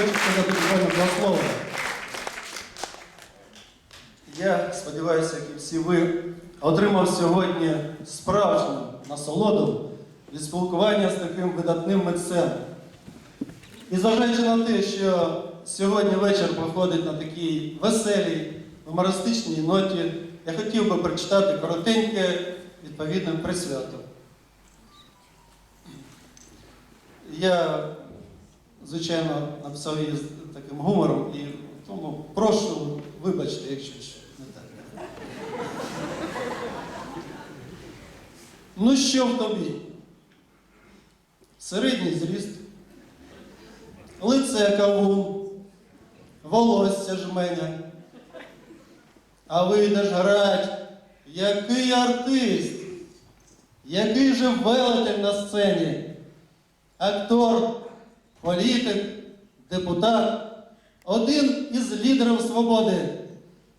хочу сказати буквально два слова. Я сподіваюся, як і всі ви, отримав сьогодні справжню насолоду від спілкування з таким видатним митцем. І зважаючи на те, що сьогодні вечір проходить на такій веселій, гумористичній ноті, я хотів би прочитати коротеньке відповідне присвято. Я, звичайно, написав її з таким гумором і тому прошу, вибачте, якщо що не так. Ну що в тобі? Середній зріст, лице кавун, волосся жменя. А вийдеш грать, який артист, який же велетень на сцені. Актор, політик, депутат, один із лідерів свободи,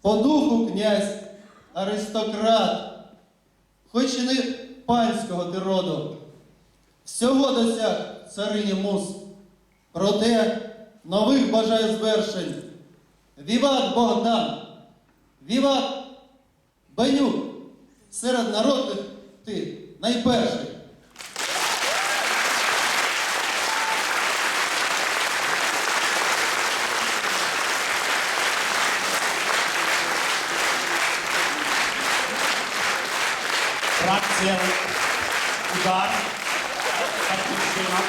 по духу князь, аристократ, хоч і не панського ти роду, всього досяг царині мус, проте нових бажає звершень. Віват Богдан, Віват Бенюк, серед народних ти найперший. Grazie, Ivan. Herzlichen Dank.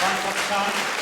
Danke,